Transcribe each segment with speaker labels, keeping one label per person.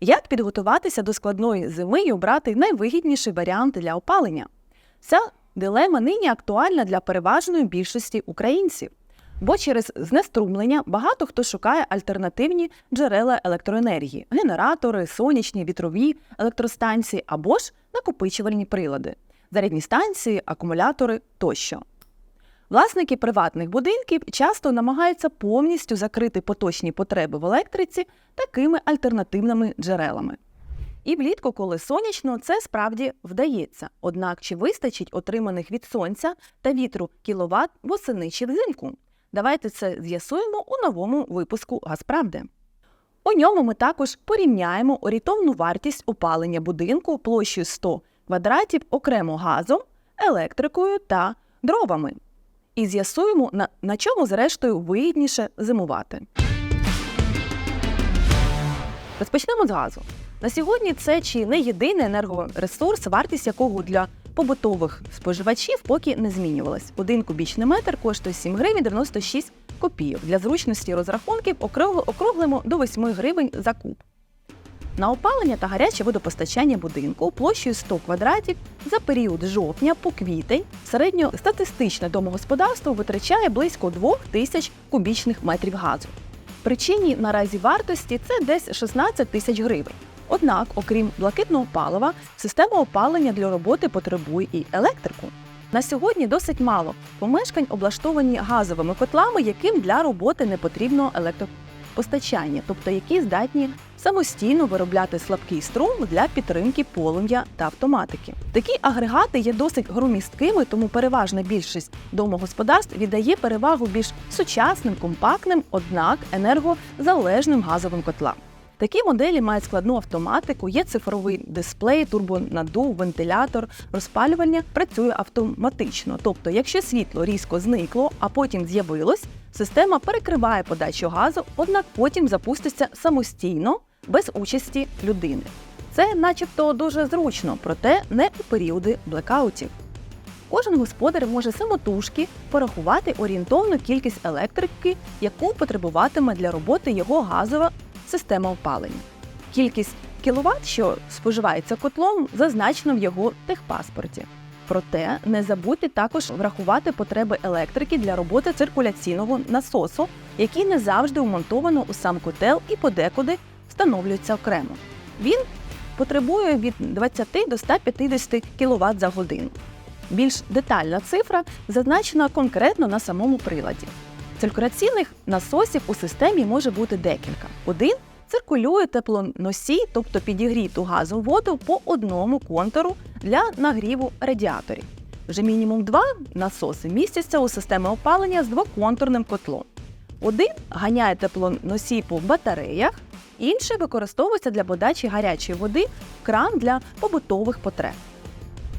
Speaker 1: Як підготуватися до складної зими і обрати найвигідніший варіант для опалення? Ця дилема нині актуальна для переважної більшості українців, бо через знеструмлення багато хто шукає альтернативні джерела електроенергії генератори, сонячні, вітрові електростанції або ж накопичувальні прилади, зарядні станції, акумулятори тощо. Власники приватних будинків часто намагаються повністю закрити поточні потреби в електриці такими альтернативними джерелами. І влітку, коли сонячно, це справді вдається. Однак чи вистачить отриманих від сонця та вітру кіловат восени чи взимку? Давайте це з'ясуємо у новому випуску Газправди. У ньому ми також порівняємо орієнтовну вартість опалення будинку площею 100 квадратів окремо газом, електрикою та дровами. І з'ясуємо, на, на чому, зрештою, вигідніше зимувати. Розпочнемо з газу. На сьогодні це чи не єдиний енергоресурс, вартість якого для побутових споживачів поки не змінювалась. Один кубічний метр коштує 7 гривень 96 копійок. Для зручності розрахунків округлимо до 8 гривень за куб. На опалення та гаряче водопостачання будинку площею 100 квадратів за період жовтня по квітень середньостатистичне домогосподарство витрачає близько 2 тисяч кубічних метрів газу. Причині наразі вартості це десь 16 тисяч гривень. Однак, окрім блакитного палива, система опалення для роботи потребує і електрику. На сьогодні досить мало помешкань облаштовані газовими котлами, яким для роботи не потрібно електропостачання, тобто які здатні самостійно виробляти слабкий струм для підтримки полум'я та автоматики. Такі агрегати є досить громісткими, тому переважна більшість домогосподарств віддає перевагу більш сучасним, компактним, однак енергозалежним газовим котлам. Такі моделі мають складну автоматику, є цифровий дисплей, турбонадув, вентилятор, розпалювання працює автоматично. Тобто, якщо світло різко зникло, а потім з'явилось, система перекриває подачу газу, однак потім запуститься самостійно без участі людини. Це, начебто, дуже зручно, проте не у періоди блекаутів. Кожен господар може самотужки порахувати орієнтовну кількість електрики, яку потребуватиме для роботи його газова система опалення. Кількість кіловат, що споживається котлом, зазначено в його техпаспорті. Проте не забудьте також врахувати потреби електрики для роботи циркуляційного насосу, який не завжди вмонтовано у сам котел і подекуди встановлюється окремо. Він потребує від 20 до 150 кВт за годину. Більш детальна цифра зазначена конкретно на самому приладі. Циркуляційних насосів у системі може бути декілька. Один циркулює теплоносій, тобто підігріту газову воду по одному контуру для нагріву радіаторів. Вже мінімум два насоси містяться у системі опалення з двоконтурним котлом. Один ганяє теплоносій по батареях, інший використовується для подачі гарячої води в кран для побутових потреб.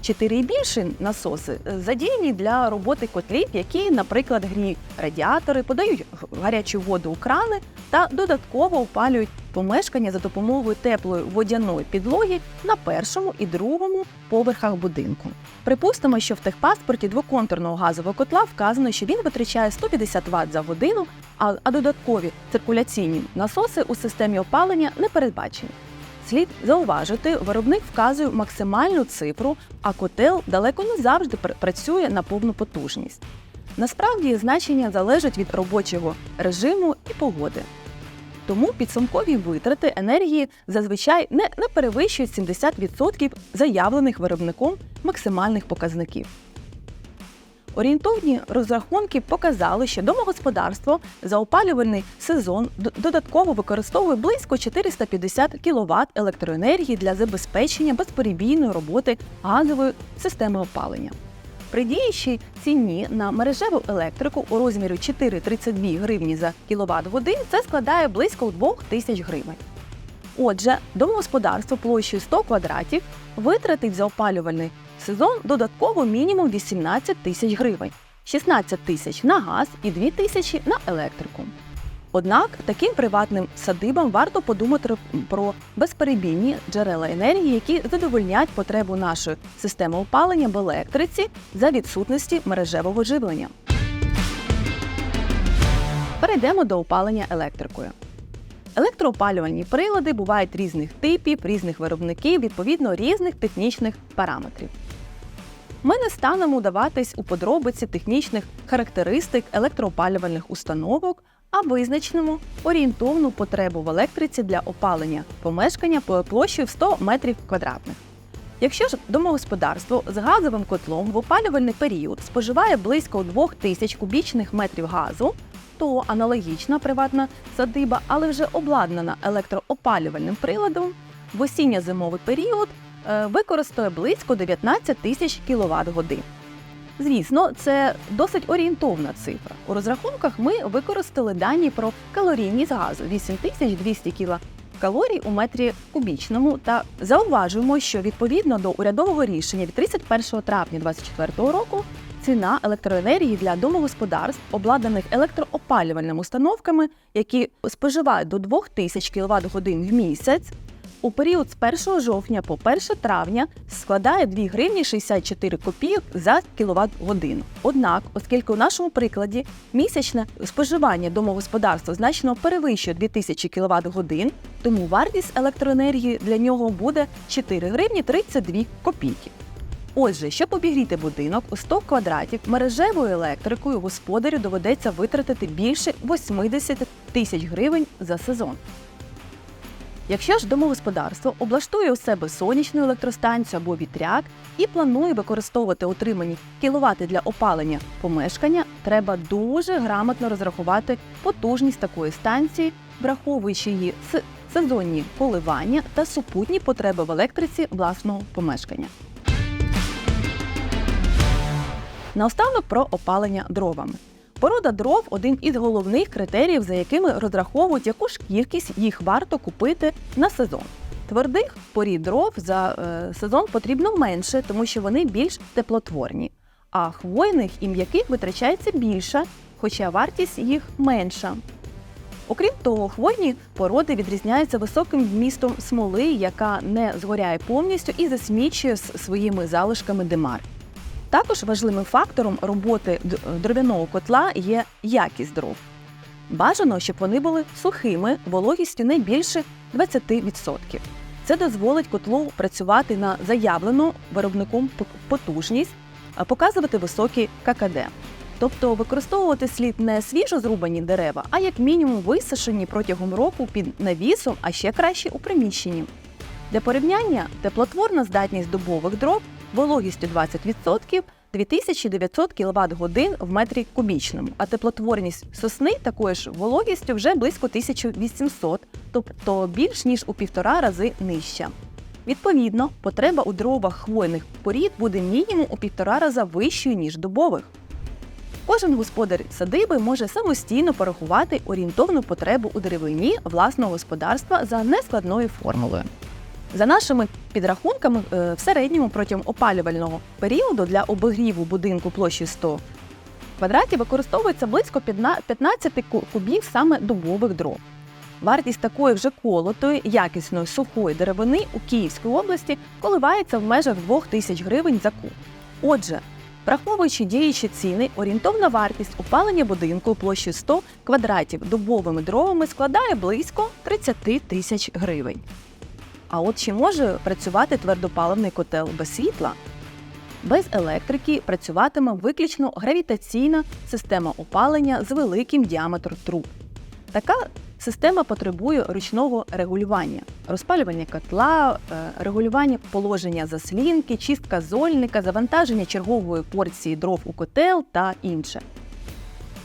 Speaker 1: Чотири і більші насоси е, задіяні для роботи котлів, які, наприклад, гріють радіатори, подають гарячу воду у крани та додатково опалюють помешкання за допомогою теплої водяної підлоги на першому і другому поверхах будинку. Припустимо, що в техпаспорті двоконтурного газового котла вказано, що він витрачає 150 Вт за годину, а додаткові циркуляційні насоси у системі опалення не передбачені. Слід зауважити, виробник вказує максимальну цифру, а котел далеко не завжди працює на повну потужність. Насправді значення залежать від робочого режиму і погоди. Тому підсумкові витрати енергії зазвичай не, перевищують 70% заявлених виробником максимальних показників. Орієнтовні розрахунки показали, що домогосподарство за опалювальний сезон додатково використовує близько 450 кВт електроенергії для забезпечення безперебійної роботи газової системи опалення. При діючій ціні на мережеву електрику у розмірі 4,32 гривні за кВт годин це складає близько 2 тисяч гривень. Отже, домогосподарство площею 100 квадратів витратить за опалювальний сезон додатково мінімум 18 тисяч гривень, 16 тисяч на газ і 2 тисячі на електрику. Однак таким приватним садибам варто подумати про безперебійні джерела енергії, які задовольнять потребу нашої системи опалення в електриці за відсутності мережевого живлення. Перейдемо до опалення електрикою. Електроопалювальні прилади бувають різних типів, різних виробників, відповідно різних технічних параметрів. Ми не станемо вдаватись у подробиці технічних характеристик електроопалювальних установок, а визначимо орієнтовну потребу в електриці для опалення помешкання по площею в 100 метрів квадратних. Якщо ж домогосподарство з газовим котлом в опалювальний період споживає близько 2000 кубічних метрів газу, то аналогічна приватна садиба, але вже обладнана електроопалювальним приладом, в осінньо-зимовий період використає близько 19 тисяч кВт годин. Звісно, це досить орієнтовна цифра. У розрахунках ми використали дані про калорійність газу 8200 кілокалорій у метрі кубічному та зауважуємо, що відповідно до урядового рішення від 31 травня 2024 року ціна електроенергії для домогосподарств, обладнаних електроопалювальними установками, які споживають до 2000 кВт годин в місяць, у період з 1 жовтня по 1 травня складає 2 гривні 64 копійок за кіловат годину. Однак, оскільки у нашому прикладі місячне споживання домогосподарства значно перевищує 2000 кВт годин, тому вартість електроенергії для нього буде 4 гривні 32 копійки. Отже, щоб обігріти будинок у 100 квадратів, мережевою електрикою господарю доведеться витратити більше 80 тисяч гривень за сезон. Якщо ж домогосподарство облаштує у себе сонячну електростанцію або вітряк і планує використовувати отримані кіловати для опалення помешкання, треба дуже грамотно розрахувати потужність такої станції, враховуючи її сезонні коливання та супутні потреби в електриці власного помешкання. Наостанок про опалення дровами. Порода дров один із головних критеріїв, за якими розраховують, яку ж кількість їх варто купити на сезон. Твердих порід дров за е, сезон потрібно менше, тому що вони більш теплотворні. А хвойних і м'яких витрачається більше, хоча вартість їх менша. Окрім того, хвойні породи відрізняються високим вмістом смоли, яка не згоряє повністю і засмічує своїми залишками димар. Також важливим фактором роботи дров'яного котла є якість дров. Бажано, щоб вони були сухими, вологістю не більше 20%. Це дозволить котлу працювати на заявлену виробником потужність, показувати високі ККД. Тобто використовувати слід не свіжо зрубані дерева, а як мінімум висушені протягом року під навісом, а ще краще у приміщенні. Для порівняння теплотворна здатність дубових дров вологістю 20% 2900 кВт годин в метрі кубічному, а теплотворність сосни такою ж вологістю вже близько 1800, тобто більш ніж у півтора рази нижча. Відповідно, потреба у дровах хвойних порід буде мінімум у півтора раза вищою, ніж дубових. Кожен господар садиби може самостійно порахувати орієнтовну потребу у деревині власного господарства за нескладною формулою. За нашими підрахунками, е, в середньому протягом опалювального періоду для обігріву будинку площі 100 квадратів використовується близько 15 кубів саме дубових дров. Вартість такої вже колотої, якісної сухої деревини у Київській області коливається в межах 2 тисяч гривень за куб. Отже, враховуючи діючі ціни, орієнтовна вартість опалення будинку площею 100 квадратів дубовими дровами складає близько 30 тисяч гривень. А от чи може працювати твердопаливний котел без світла? Без електрики працюватиме виключно гравітаційна система опалення з великим діаметром труб. Така система потребує ручного регулювання, розпалювання котла, е, регулювання положення заслінки, чистка зольника, завантаження чергової порції дров у котел та інше.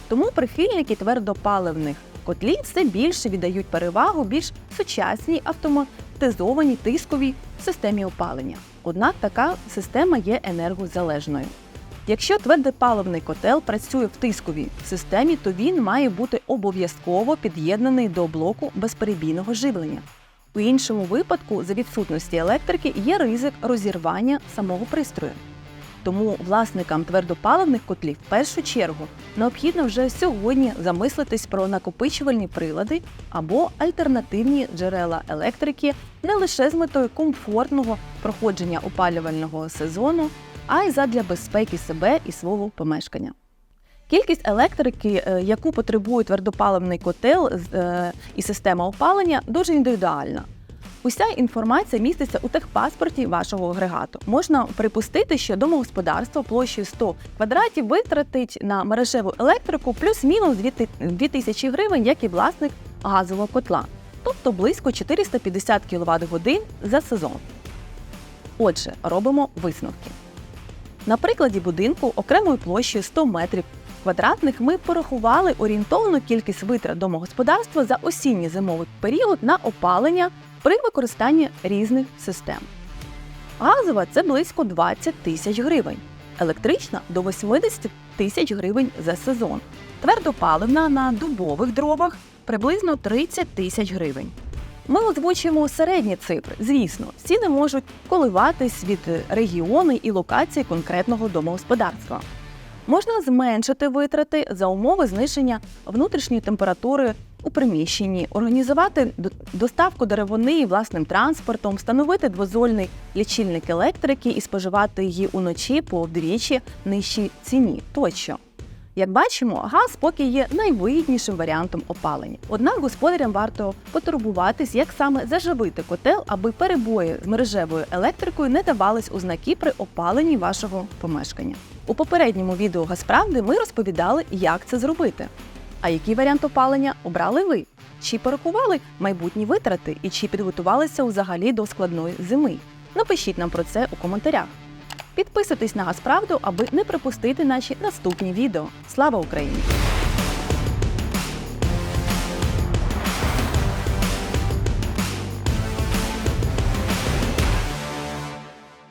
Speaker 1: Тому прихильники твердопаливних котлів все більше віддають перевагу більш сучасній автоматизованій тисковій системі опалення. Однак така система є енергозалежною. Якщо твердопаливний котел працює в тисковій системі, то він має бути обов'язково під'єднаний до блоку безперебійного живлення. У іншому випадку, за відсутності електрики, є ризик розірвання самого пристрою. Тому власникам твердопаливних котлів в першу чергу необхідно вже сьогодні замислитись про накопичувальні прилади або альтернативні джерела електрики не лише з метою комфортного проходження опалювального сезону, а й задля безпеки себе і свого помешкання. Кількість електрики, е, яку потребує твердопаливний котел е, і система опалення, дуже індивідуальна. Уся інформація міститься у техпаспорті вашого агрегату. Можна припустити, що домогосподарство площею 100 квадратів витратить на мережеву електрику плюс-мінус 2 тисячі гривень, як і власник газового котла, тобто близько 450 кВт годин за сезон. Отже, робимо висновки. На прикладі будинку окремою площею 100 метрів квадратних ми порахували орієнтовну кількість витрат домогосподарства за осінньо-зимовий період на опалення при використанні різних систем. Газова це близько 20 тисяч гривень, електрична до 80 тисяч гривень за сезон, твердопаливна на дубових дровах приблизно 30 тисяч гривень. Ми озвучуємо середні цифри. Звісно, ціни можуть коливатись від регіону і локації конкретного домогосподарства. Можна зменшити витрати за умови зниження внутрішньої температури у приміщенні, організувати доставку деревини власним транспортом, встановити двозольний лічильник електрики і споживати її уночі по вдвічі нижчій ціні тощо. Як бачимо, газ поки є найвигіднішим варіантом опалення. Однак господарям варто потурбуватись, як саме заживити котел, аби перебої з мережевою електрикою не давались у знаки при опаленні вашого помешкання. У попередньому відео Газправди ми розповідали, як це зробити. А який варіант опалення обрали ви? Чи порахували майбутні витрати і чи підготувалися взагалі до складної зими? Напишіть нам про це у коментарях. Підписуйтесь на Газправду, аби не пропустити наші наступні відео. Слава Україні!